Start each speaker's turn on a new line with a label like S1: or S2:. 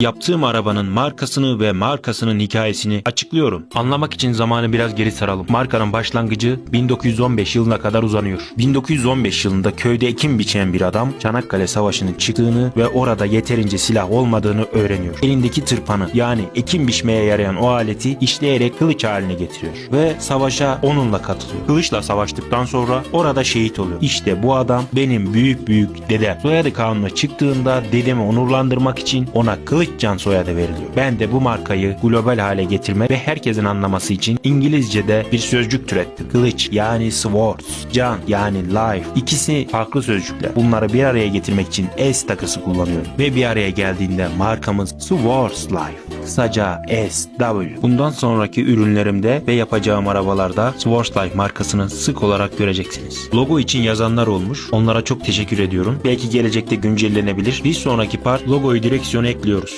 S1: Yaptığım arabanın markasını ve markasının hikayesini açıklıyorum. Anlamak için zamanı biraz geri saralım. Markanın başlangıcı 1915 yılına kadar uzanıyor. 1915 yılında köyde ekim biçen bir adam Çanakkale Savaşı'nın çıktığını ve orada yeterince silah olmadığını öğreniyor. Elindeki tırpanı yani ekim biçmeye yarayan o aleti işleyerek kılıç haline getiriyor ve savaşa onunla katılıyor. Kılıçla savaştıktan sonra orada şehit oluyor. İşte bu adam benim büyük büyük dedem. Soyadı kanuna çıktığında dedemi onurlandırmak için ona Kılıç Can soyadı veriliyor. Ben de bu markayı global hale getirmek ve herkesin anlaması için İngilizce'de bir sözcük türettim. Kılıç yani swords, can yani life. İkisi farklı sözcükler. Bunları bir araya getirmek için S takısı kullanıyorum. Ve bir araya geldiğinde markamız Swords Life. Kısaca SW. Bundan sonraki ürünlerimde ve yapacağım arabalarda Swords Life markasını sık olarak göreceksiniz. Logo için yazanlar olmuş. Onlara çok teşekkür ediyorum. Belki gelecekte güncellenebilir. Bir sonraki part logoyu direksiyona ekliyoruz.